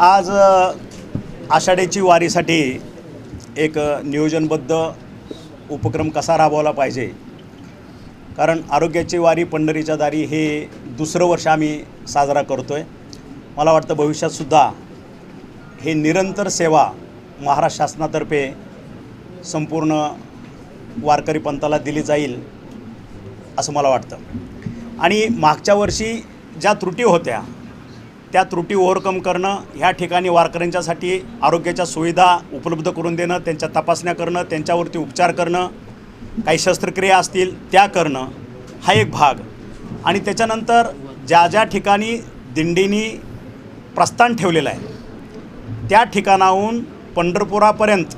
आज आषाढीची वारीसाठी एक नियोजनबद्ध उपक्रम कसा राबवला पाहिजे? कारण आरोग्याची वारी पंढरीच्या दारी हे दुसरं वर्ष आम्ही साजरा करतो आहे मला वाटतं भविष्यातसुद्धा हे निरंतर सेवा महाराष्ट्र शासनातर्फे संपूर्ण वारकरी पंथाला दिली जाईल असं मला वाटतं. आणि मागच्या वर्षी ज्या त्रुटी होत्या त्या त्रुटी ओव्हरकम करणं ह्या ठिकाणी वारकऱ्यांच्यासाठी आरोग्याच्या सुविधा उपलब्ध करून देणं त्यांच्या तपासण्या करणं त्यांच्यावरती उपचार करणं काही शस्त्रक्रिया असतील त्या करणं हा एक भाग. आणि त्याच्यानंतर ज्या ज्या ठिकाणी दिंडीनी प्रस्थान ठेवलेलं आहे त्या ठिकाणाहून पंढरपुरापर्यंत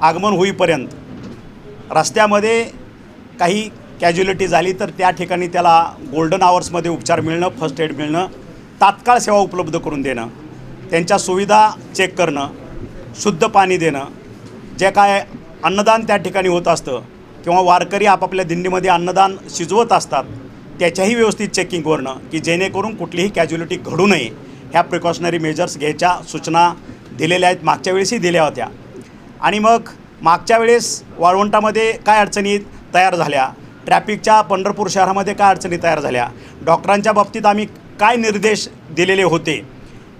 आगमन होईपर्यंत रस्त्यामध्ये काही कॅज्युलिटी झाली तर त्या ठिकाणी त्याला गोल्डन आवर्समध्ये उपचार मिळणं फर्स्ट एड मिळणं तात्काळ सेवा उपलब्ध करून देणं त्यांच्या सुविधा चेक करणं शुद्ध पाणी देणं जे काय अन्नदान त्या ठिकाणी होत असतं किंवा वारकरी आपापल्या दिंडीमध्ये अन्नदान शिजवत असतात त्याच्याही व्यवस्थित चेकिंग करणं की जेणेकरून कुठलीही कॅज्युलिटी घडू नये. ह्या प्रिकॉशनरी मेजर्स घ्यायच्या सूचना दिलेल्या आहेत मागच्या वेळेसही दिल्या होत्या. आणि मग मागच्या वेळेस वाळवंटामध्ये काय अडचणी तयार झाल्या? ट्रॅफिकच्या पंढरपूर शहरामध्ये काय अडचणी तयार झाल्या? डॉक्टरांच्या बाबतीत आम्ही काय निर्देश दिलेले होते?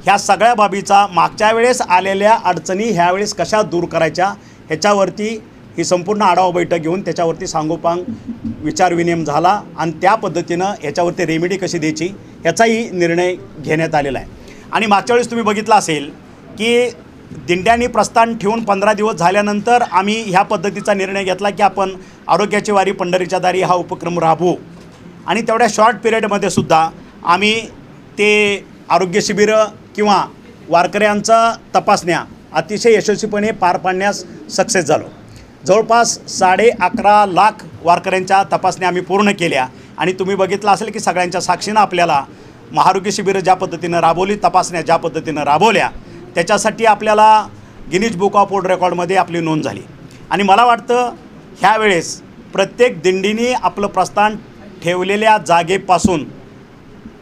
ह्या सगळ्या बाबीचा मागच्या वेळेस आलेल्या अडचणी ह्यावेळेस कशा दूर करायच्या? ह्याच्यावरती ही संपूर्ण आढावा बैठक घेऊन त्याच्यावरती सांगोपांग विचारविनिमय झाला आणि त्या पद्धतीनं ह्याच्यावरती रेमेडी कशी द्यायची ह्याचाही निर्णय घेण्यात आलेला आहे. आणि मागच्या वेळेस तुम्ही बघितलं असेल की दिंड्यांनी प्रस्थान ठेवून पंधरा दिवस झाल्यानंतर आम्ही ह्या पद्धतीचा निर्णय घेतला की आपण आरोग्याची वारी पंढरीच्या दारी हा उपक्रम राबवू. आणि तेवढ्या शॉर्ट पिरियडमध्ये सुद्धा आम्ही ते आरोग्य शिबिरं किंवा वारकऱ्यांचा तपासण्या अतिशय यशस्वीपणे पार पाडण्यास सक्सेस झालो. जवळपास साडे अकरा लाख वारकऱ्यांच्या तपासण्या आम्ही पूर्ण केल्या आणि तुम्ही बघितलं असेल की सगळ्यांच्या साक्षीनं आपल्याला महारोग्य शिबिरं ज्या पद्धतीनं राबवली तपासण्या ज्या पद्धतीनं राबवल्या त्याच्यासाठी आपल्याला गिनीज बुक ऑफ वर्ल्ड रेकॉर्डमध्ये आपली नोंद झाली. आणि मला वाटतं ह्यावेळेस प्रत्येक दिंडीने आपलं प्रस्थान ठेवलेल्या जागेपासून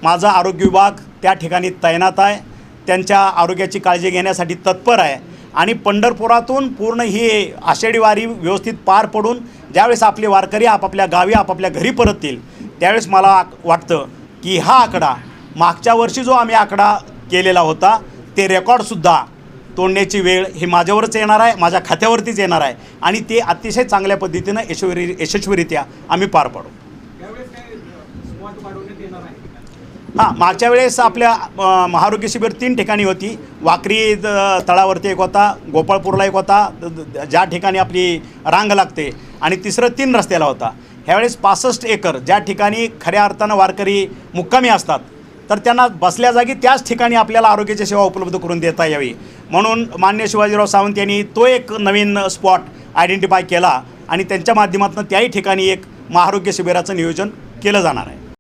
माझा आरोग्य विभाग त्या ठिकाणी तैनात आहे. त्यांच्या आरोग्याची काळजी घेण्यासाठी तत्पर आहे. आणि पंढरपुरातून पूर्ण ही आषाढी वारी व्यवस्थित पार पडून ज्यावेळेस आपले वारकरी आपापल्या गावी आपापल्या घरी परततील त्यावेळेस मला वाटतं की हा आकडा मागच्या वर्षी जो आम्ही आकडा केलेला होता ते रेकॉर्डसुद्धा तोडण्याची वेळ ही माझ्यावरच येणार आहे माझ्या खात्यावरतीच येणार आहे. आणि ते अतिशय चांगल्या पद्धतीनं यशस्वी यशस्वीरित्या आम्ही पार पाडू. हां मागच्या वेळेस आपल्या महारोग्य शिबिर तीन ठिकाणी होती. वाकरी तळावरती एक होता गोपाळपूरला एक होता द- ज्या ठिकाणी आपली रांग लागते. आणि तिसरं तीन रस्त्याला होता. ह्यावेळेस पासष्ट एकर ज्या ठिकाणी खऱ्या अर्थानं वारकरी मुक्कामी असतात तर त्यांना बसल्या जागी त्याच ठिकाणी आपल्याला आरोग्याची सेवा उपलब्ध करून देता यावी. म्हणून मान्य शिवाजीराव सावंत यांनी तो एक नवीन स्पॉट आयडेंटिफाय केला आणि त्यांच्या माध्यमातून त्याही ठिकाणी एक महारोग्य शिबिराचं नियोजन केलं जाणार आहे.